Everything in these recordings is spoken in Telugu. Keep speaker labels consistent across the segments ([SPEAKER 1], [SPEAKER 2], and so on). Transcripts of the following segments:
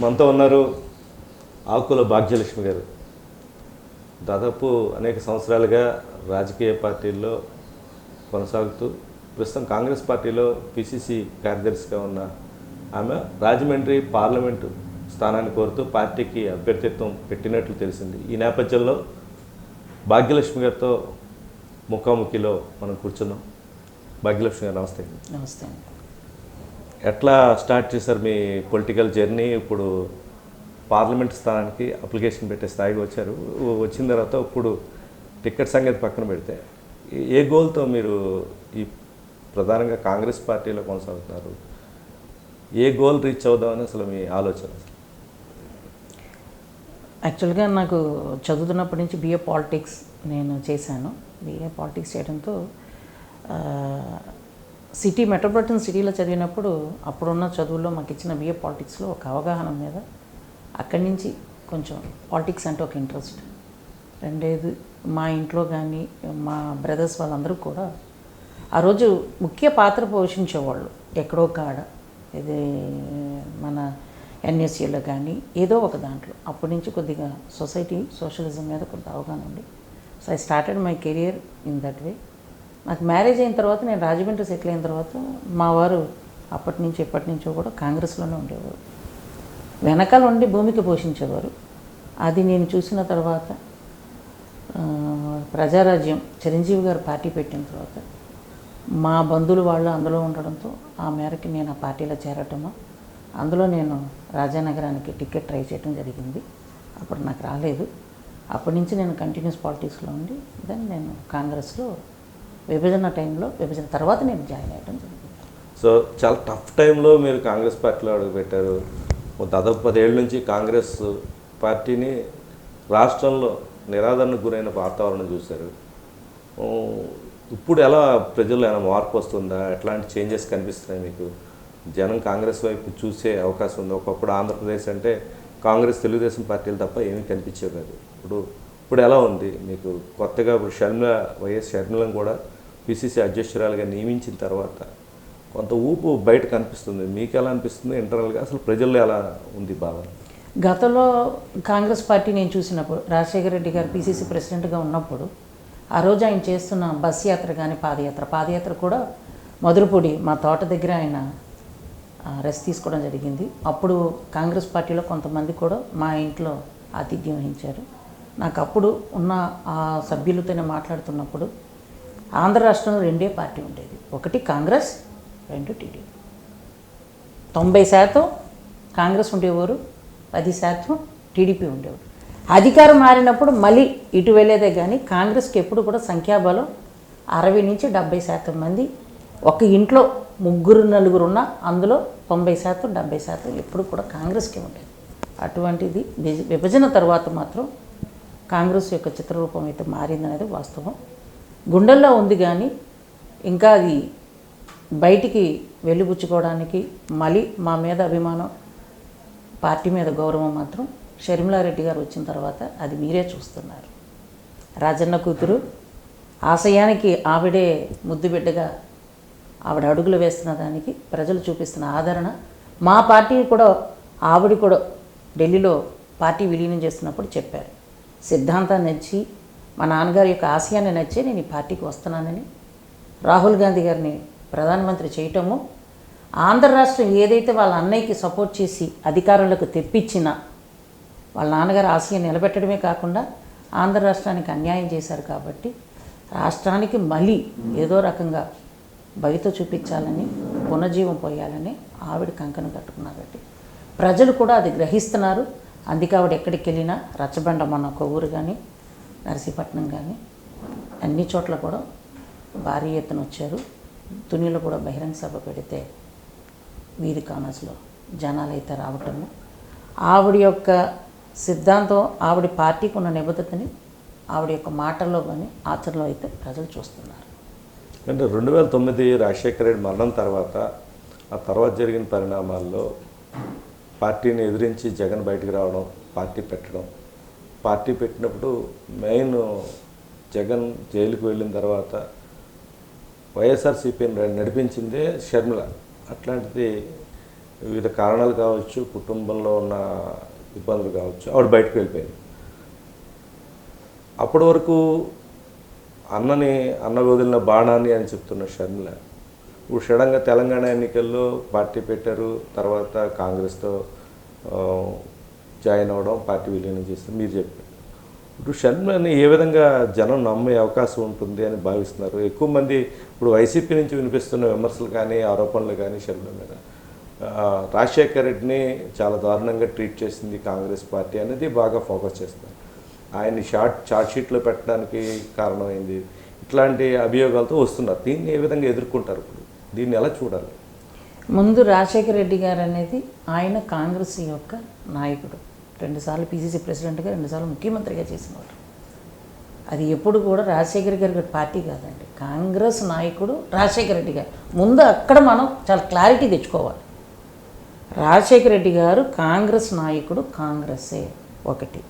[SPEAKER 1] మనతో ఉన్నారు ఆకుల భాగ్యలక్ష్మి గారు. దాదాపు అనేక సంవత్సరాలుగా రాజకీయ పార్టీల్లో కొనసాగుతూ ప్రస్తుతం కాంగ్రెస్ పార్టీలో పిసిసి కార్యదర్శిగా ఉన్న ఆమె రాజమండ్రి పార్లమెంటు స్థానాన్ని కోరుతూ పార్టీకి అభ్యర్థిత్వం పెట్టినట్లు తెలిసింది. ఈ నేపథ్యంలో భాగ్యలక్ష్మి గారితో ముఖాముఖిలో మనం కూర్చున్నాం. భాగ్యలక్ష్మి గారు నమస్తే.
[SPEAKER 2] నమస్తే
[SPEAKER 1] ఎట్లా స్టార్ట్ చేశారు మీ పొలిటికల్ జర్నీ? ఇప్పుడు పార్లమెంట్ స్థానానికి అప్లికేషన్ పెట్టే స్థాయికి వచ్చారు. వచ్చిన తర్వాత ఇప్పుడు టికెట్ సంగతి పక్కన పెడితే ఏ- గోల్తో మీరు ఈ ప్రధానంగా కాంగ్రెస్ పార్టీలో కొనసాగుతున్నారు? ఏ గోల్ రీచ్ అవుదామని అసలు మీ ఆలోచన?
[SPEAKER 2] యాక్చువల్గా నాకు చదువుతున్నప్పటి నుంచి బిఏ పాలిటిక్స్ నేను చేశాను. బిఏ పాలిటిక్స్ చేయడంతో సిటీ మెట్రోపాలిటన్ సిటీలో చదివినప్పుడు అప్పుడున్న చదువుల్లో మాకు ఇచ్చిన బిఏ పాలిటిక్స్లో ఒక అవగాహన మీద అక్కడి నుంచి కొంచెం పాలిటిక్స్ అంటే ఒక ఇంట్రెస్ట్. రెండేది మా ఇంట్లో కానీ మా బ్రదర్స్ వాళ్ళందరూ కూడా ఆ రోజు ముఖ్య పాత్ర పోషించేవాళ్ళు. ఎక్కడో కాడ ఇది మన ఎన్ఎస్సీలో కానీ ఏదో ఒక దాంట్లో. అప్పటి నుంచి కొద్దిగా సొసైటీ సోషలిజం మీద కొంత అవగాహన ఉంది. So I started my career in that way. నాకు మ్యారేజ్ అయిన తర్వాత నేను రాజమండ్రి సెటిల్ అయిన తర్వాత మా వారు అప్పటి నుంచి ఎప్పటి నుంచో కూడా కాంగ్రెస్లోనే ఉండేవారు. వెనకాల ఉండి భూమికి పోషించేవారు. అది నేను చూసిన తర్వాత ప్రజారాజ్యం చిరంజీవి గారు పార్టీ పెట్టిన తర్వాత మా బంధువులు వాళ్ళు అందులో ఉండడంతో ఆ మేరకు నేను ఆ పార్టీలో చేరటము అందులో నేను రాజానగరానికి టికెట్ ట్రై చేయడం జరిగింది. అప్పుడు నాకు రాలేదు. అప్పటి నుంచి నేను కంటిన్యూస్ పాలిటిక్స్లో ఉండి దెన్ నేను కాంగ్రెస్లో విభజన టైంలో విభజన తర్వాత నేను జాయిన్ అయ్యడం జరిగింది.
[SPEAKER 1] సో చాలా టఫ్ టైంలో మీరు కాంగ్రెస్ పార్టీలో అడుగుపెట్టారు. ఓ దాదాపు పదేళ్ళ నుంచి కాంగ్రెస్ పార్టీని రాష్ట్రంలో నిరాదరణకు గురైన వాతావరణం చూశారు. ఇప్పుడు ఎలా ప్రజల్లో ఏమైనా మార్పు వస్తుందా? ఎట్లాంటి చేంజెస్ కనిపిస్తున్నాయి మీకు? జనం కాంగ్రెస్ వైపు చూసే అవకాశం ఉంది? ఒకప్పుడు ఆంధ్రప్రదేశ్ అంటే కాంగ్రెస్ తెలుగుదేశం పార్టీలు తప్ప ఏమీ కనిపించేవి కాదు. ఇప్పుడు ఇప్పుడు ఎలా ఉంది? మీకు కొత్తగా ఇప్పుడు షర్మిల వైఎస్ షర్మిలను కూడా పిసిసి అధ్యక్షురాలుగా నియమించిన తర్వాత కొంత ఊపు బయట కనిపిస్తుంది మీకు ఎలా అనిపిస్తుంది? ఇంటర్నల్గా అసలు ప్రజల్లో ఎలా ఉంది భావన?
[SPEAKER 2] గతంలో కాంగ్రెస్ పార్టీ నేను చూసినప్పుడు రాజశేఖర రెడ్డి గారు పీసీసీ ప్రెసిడెంట్గా ఉన్నప్పుడు ఆ రోజు ఆయన చేస్తున్న బస్ యాత్ర కానీ పాదయాత్ర పాదయాత్ర కూడా మధురపూడి మా తోట దగ్గర ఆయన రెస్ట్ తీసుకోవడం జరిగింది. అప్పుడు కాంగ్రెస్ పార్టీలో కొంతమంది కూడా మా ఇంట్లో ఆతిథ్యం వహించారు. నాకు అప్పుడు ఉన్న ఆ సభ్యులతోనే మాట్లాడుతున్నప్పుడు ఆంధ్ర రాష్ట్రంలో రెండే పార్టీ ఉండేది. ఒకటి కాంగ్రెస్ రెండు టీడీపీ. తొంభై శాతం కాంగ్రెస్ ఉండేవారు పది శాతం టీడీపీ ఉండేవారు. అధికారం మారినప్పుడు మళ్ళీ ఇటు వెళ్ళేదే కానీ కాంగ్రెస్కి ఎప్పుడు కూడా సంఖ్యాబలం అరవై నుంచి డెబ్బై శాతం మంది ఒక ఇంట్లో ముగ్గురు నలుగురు ఉన్న అందులో తొంభై శాతం డెబ్బై శాతం ఎప్పుడు కూడా కాంగ్రెస్కే ఉండేది. అటువంటిది విభజన తర్వాత మాత్రం కాంగ్రెస్ యొక్క చిత్రరూపం అయితే మారిందనేది వాస్తవం. గుండెల్లో ఉంది కానీ ఇంకా అది బయటికి వెళ్ళిపుచ్చుకోవడానికి మళ్ళీ మా మీద అభిమానం పార్టీ మీద గౌరవం మాత్రం షర్మిలారెడ్డి గారు వచ్చిన తర్వాత అది మీరే చూస్తున్నారు. రాజన్న కూతురు ఆశయానికి ఆవిడే ముద్దు బిడ్డగా ఆవిడ అడుగులు వేస్తున్న దానికి ప్రజలు చూపిస్తున్న ఆదరణ మా పార్టీ కూడా ఆవిడ కూడా ఢిల్లీలో పార్టీ విలీనం చేస్తున్నప్పుడు చెప్పారు. సిద్ధాంతాన్ని నచ్చి మా నాన్నగారి యొక్క ఆశయాన్ని నచ్చి నేను ఈ పార్టీకి వస్తున్నానని రాహుల్ గాంధీ గారిని ప్రధానమంత్రి చేయటము ఆంధ్ర రాష్ట్రం ఏదైతే వాళ్ళ అన్నయ్యకి సపోర్ట్ చేసి అధికారంలోకి తెప్పించిన వాళ్ళ నాన్నగారు ఆశయం నిలబెట్టడమే కాకుండా ఆంధ్ర రాష్ట్రానికి అన్యాయం చేశారు కాబట్టి రాష్ట్రానికి మళ్ళీ ఏదో రకంగా బయట చూపించాలని పునర్జీవం పోయాలని ఆవిడ కంకణం కట్టుకున్నారు కాబట్టి ప్రజలు కూడా అది గ్రహిస్తున్నారు. అందుకే ఆవిడ ఎక్కడికి వెళ్ళినా రచ్చబండ మన ఒక ఊరు కానీ నరసీపట్నం కానీ అన్ని చోట్ల కూడా భారీ ఎత్తున వచ్చారు. తునిలో కూడా బహిరంగ సభ పెడితే వీధి కామర్స్లో జనాలు అయితే రావటము. ఆవిడ యొక్క సిద్ధాంతం ఆవిడ పార్టీకి ఉన్న నిబద్ధతని ఆవిడ యొక్క మాటల్లో కానీ ఆచరణలో అయితే ప్రజలు చూస్తున్నారు.
[SPEAKER 1] అంటే రెండు వేల తొమ్మిది రాజశేఖర రెడ్డి మరణం తర్వాత ఆ తర్వాత జరిగిన పరిణామాల్లో పార్టీని ఎదిరించి జగన్ బయటకు రావడం పార్టీ పెట్టడం పార్టీ పెట్టినప్పుడు మెయిన్ జగన్ జైలుకు వెళ్ళిన తర్వాత వైఎస్ఆర్సీపీని నడిపించిందే షర్మిల. అట్లాంటిది వివిధ కారణాలు కావచ్చు కుటుంబంలో ఉన్న ఇబ్బందులు కావచ్చు ఆవిడ బయటకు వెళ్ళిపోయింది. అప్పటి వరకు అన్నని అన్న వదిలిన బాణాన్ని అని చెప్తున్న షర్మిల ఇప్పుడు సడన్గా తెలంగాణ ఎన్నికల్లో పార్టీ పెట్టారు తర్వాత కాంగ్రెస్తో జాయిన్ అవ్వడం పార్టీ విలీనం చేస్తారు మీరు చెప్పారు. ఇప్పుడు షర్మిలని ఏ విధంగా జనం నమ్మే అవకాశం ఉంటుంది అని భావిస్తున్నారు? ఎక్కువ మంది ఇప్పుడు వైసీపీ నుంచి వినిపిస్తున్న విమర్శలు కానీ ఆరోపణలు కానీ షర్మిల మీద. రాజశేఖర్ రెడ్డిని చాలా దారుణంగా ట్రీట్ చేసింది కాంగ్రెస్ పార్టీ అనేది బాగా ఫోకస్ చేస్తారు ఆయన్ని షార్ట్ చార్జ్షీట్లో పెట్టడానికి కారణమైంది. ఇట్లాంటి అభియోగాలతో వస్తున్నారు. దీన్ని ఏ విధంగా ఎదుర్కొంటారు ఇప్పుడు? దీన్ని ఎలా చూడాలి?
[SPEAKER 2] ముందు రాజశేఖర రెడ్డి గారు అనేది ఆయన కాంగ్రెస్ యొక్క నాయకుడు. రెండుసార్లు పీసీసీ ప్రెసిడెంట్గా రెండుసార్లు ముఖ్యమంత్రిగా చేసినవారు. అది ఎప్పుడు కూడా రాజశేఖర్ గారి గారి పార్టీ కాదండి. కాంగ్రెస్ నాయకుడు రాజశేఖర రెడ్డి గారు. ముందు అక్కడ మనం చాలా క్లారిటీ తెచ్చుకోవాలి. రాజశేఖర రెడ్డి గారు కాంగ్రెస్ నాయకుడు కాంగ్రెస్సే ఒకటి.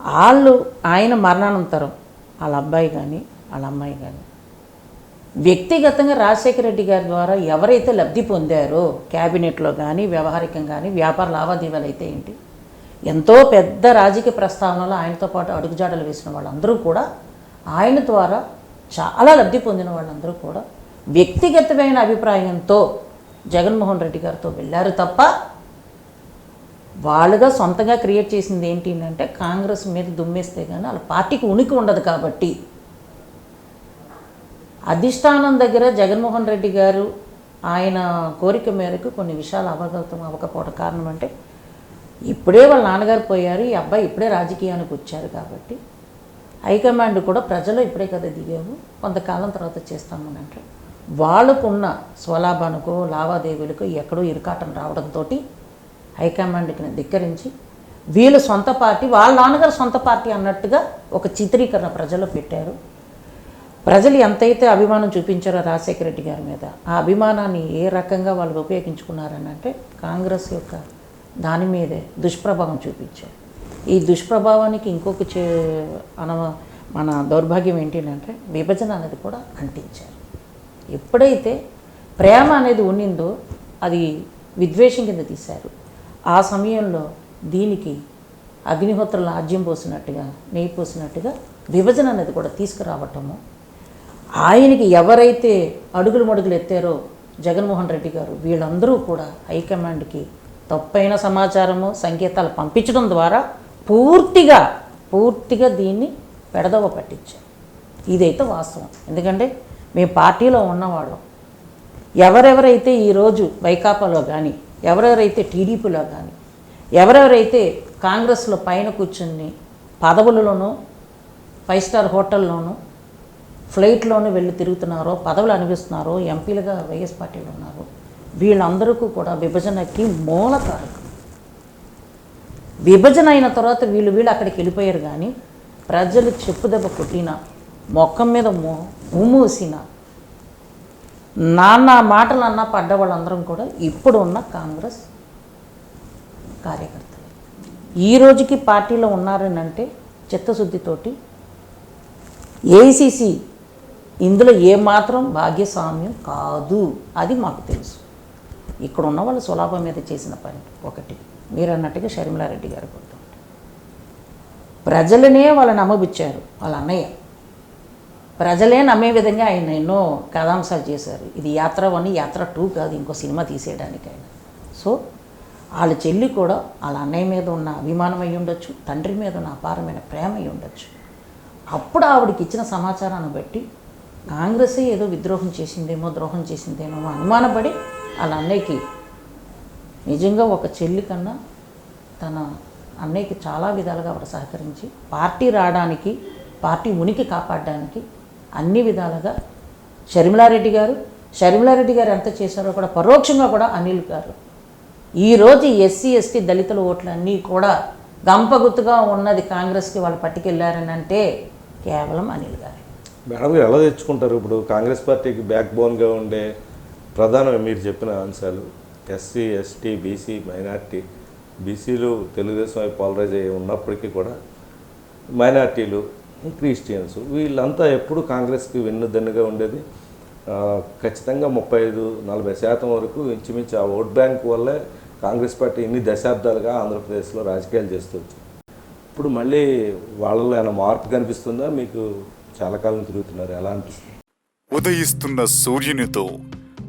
[SPEAKER 2] వాళ్ళు ఆయన మరణానంతరం వాళ్ళ అబ్బాయి కానీ వాళ్ళ అమ్మాయి కానీ వ్యక్తిగతంగా రాజశేఖర రెడ్డి గారి ద్వారా ఎవరైతే లబ్ధి పొందారో క్యాబినెట్లో కానీ వ్యవహారికం కానీ వ్యాపార లావాదేవీలు అయితే ఏంటి? ఎంతో పెద్ద రాజకీయ ప్రస్తావనలో ఆయనతో పాటు అడుగుజాడలు వేసిన వాళ్ళందరూ కూడా ఆయన ద్వారా చాలా లబ్ధి పొందిన వాళ్ళందరూ కూడా వ్యక్తిగతమైన అభిప్రాయంతో జగన్మోహన్ రెడ్డి గారితో వెళ్ళారు తప్ప వాళ్ళుగా సొంతంగా క్రియేట్ చేసింది ఏంటి అంటే కాంగ్రెస్ మీద దుమ్మేస్తే కానీ వాళ్ళ పార్టీకి ఉనికి ఉండదు కాబట్టి అధిష్టానం దగ్గర జగన్మోహన్ రెడ్డి గారు ఆయన కోరిక మేరకు కొన్ని విషయాలు అవగతం అవ్వకపోవడం కారణం అంటే ఇప్పుడే వాళ్ళ నాన్నగారు పోయారు ఈ అబ్బాయి ఇప్పుడే రాజకీయానికి వచ్చారు కాబట్టి. హైకమాండ్ కూడా ప్రజలు ఇప్పుడే కదా దిగాము కొంతకాలం తర్వాత చేస్తాము అని వాళ్ళకున్న స్వలాభానికో లావాదేవీలకు ఎక్కడో ఇరుకాటం రావడంతో హైకమాండ్కి ధిక్కరించి వీళ్ళు సొంత పార్టీ వాళ్ళ నాన్నగారు సొంత పార్టీ అన్నట్టుగా ఒక చిత్రీకరణ ప్రజలు పెట్టారు. ప్రజలు ఎంతైతే అభిమానం చూపించారో రాజశేఖర రెడ్డి గారి మీద ఆ అభిమానాన్ని ఏ రకంగా వాళ్ళు ఉపయోగించుకున్నారని అంటే కాంగ్రెస్ యొక్క దాని మీదే దుష్ప్రభావం చూపించారు. ఈ దుష్ప్రభావానికి ఇంకొక చే అన మన దౌర్భాగ్యం ఏంటంటే విభజన అనేది కూడా అంటించారు. ఎప్పుడైతే ప్రేమ అనేది ఉన్నిందో అది విద్వేషం కింద తీశారు. ఆ సమయంలో దీనికి అగ్నిహోత్ర లాజ్యం పోసినట్టుగా నెయ్యి పోసినట్టుగా విభజన అనేది కూడా తీసుకురావటము. ఆయనకి ఎవరైతే అడుగులు మడుగులు ఎత్తారో జగన్మోహన్ రెడ్డి గారు వీళ్ళందరూ కూడా హైకమాండ్కి తప్పైన సమాచారము సంకేతాలు పంపించడం ద్వారా పూర్తిగా పూర్తిగా దీన్ని పెడదవ పట్టించారు. ఇదైతే వాస్తవం. ఎందుకంటే మేము పార్టీలో ఉన్నవాళ్ళం. ఎవరెవరైతే ఈరోజు వైకాపాలో కానీ ఎవరెవరైతే టీడీపీలో కానీ ఎవరెవరైతే కాంగ్రెస్లో పైన కూర్చుని పదవులలోనూ ఫైవ్ స్టార్ హోటల్లోనూ ఫ్లైట్లోనూ వెళ్ళి తిరుగుతున్నారో పదవులు అనిపిస్తున్నారో ఎంపీలుగా వైఎస్ పార్టీలో ఉన్నారు వీళ్ళందరికీ కూడా విభజనకి మూల కారకం. విభజన అయిన తర్వాత వీళ్ళు వీళ్ళు అక్కడికి వెళ్ళిపోయారు కానీ ప్రజలు చెప్పుదెబ్బ కొట్టిన మొక్కం మీద మో ఉమ్మూసిన నాన్న మాటలు పడ్డ వాళ్ళందరం కూడా ఇప్పుడు ఉన్న కాంగ్రెస్ కార్యకర్తలు. ఈ రోజుకి పార్టీలో ఉన్నారని అంటే చిత్తశుద్ధితోటి ఏఐసిసి ఇందులో ఏమాత్రం భాగ్యస్వామ్యం కాదు అది మాకు తెలుసు. ఇక్కడ ఉన్న వాళ్ళు సులాభం మీద చేసిన పని ఒకటి. మీరు అన్నట్టుగా షర్మిలారెడ్డి గారు గుర్తు. ప్రజలనే వాళ్ళని నమ్మబుచ్చారు వాళ్ళ అన్నయ్య. ప్రజలే నమ్మే విధంగా ఆయన ఎన్నో కథాంశాలు చేశారు. ఇది యాత్ర వన్ యాత్ర టూ కాదు ఇంకో సినిమా తీసేయడానికి ఆయన. సో వాళ్ళ చెల్లి కూడా వాళ్ళ అన్నయ్య మీద ఉన్న అభిమానం అయి ఉండొచ్చు తండ్రి మీద ఉన్న అపారమైన ప్రేమ అయి ఉండొచ్చు. అప్పుడు ఆవిడకి ఇచ్చిన సమాచారాన్ని బట్టి కాంగ్రెసే ఏదో విద్రోహం చేసిందేమో ద్రోహం చేసిందేమో అనుమానపడి వాళ్ళ అన్నయ్యకి. నిజంగా ఒక చెల్లి కన్నా తన అన్నయ్యకి చాలా విధాలుగా ఆవిడ సహకరించి పార్టీ రావడానికి పార్టీ ఉనికి కాపాడడానికి అన్ని విధాలుగా షర్మిలారెడ్డి గారు షర్మిలారెడ్డి గారు ఎంత చేశారో కూడా పరోక్షంగా కూడా అనిల్ గారు. ఈరోజు ఎస్సీ ఎస్టీ దళితుల ఓట్లన్నీ కూడా గంపగుత్తుగా ఉన్నది కాంగ్రెస్కి వాళ్ళు పట్టుకెళ్ళారని అంటే కేవలం అనిల్ గారు.
[SPEAKER 1] మేడం ఎలా తెచ్చుకుంటారు ఇప్పుడు? కాంగ్రెస్ పార్టీకి బ్యాక్ బోన్గా ఉండే ప్రధానంగా మీరు చెప్పిన అంశాలు ఎస్సీ ఎస్టీ బీసీ మైనార్టీ బీసీలు తెలుగుదేశం వైపు పాలరైజ్ అయ్యి ఉన్నప్పటికీ కూడా మైనార్టీలు క్రిస్టియన్స్ వీళ్ళంతా ఎప్పుడు కాంగ్రెస్కి వెన్నుదన్నుగా ఉండేది. ఖచ్చితంగా ముప్పై ఐదు నలభై శాతం వరకు ఇంచుమించు ఆ ఓట్ బ్యాంక్ వల్లే కాంగ్రెస్ పార్టీ ఇన్ని దశాబ్దాలుగా ఆంధ్రప్రదేశ్లో రాజకీయాలు చేస్తూ వచ్చింది. ఇప్పుడు మళ్ళీ వాళ్ళలో ఏమైనా మార్పు కనిపిస్తుందా? మీకు చాలా కాలం తిరుగుతున్నారు ఎలా అనిపిస్తుంది?
[SPEAKER 3] ఉదయిస్తున్న సూర్యునితో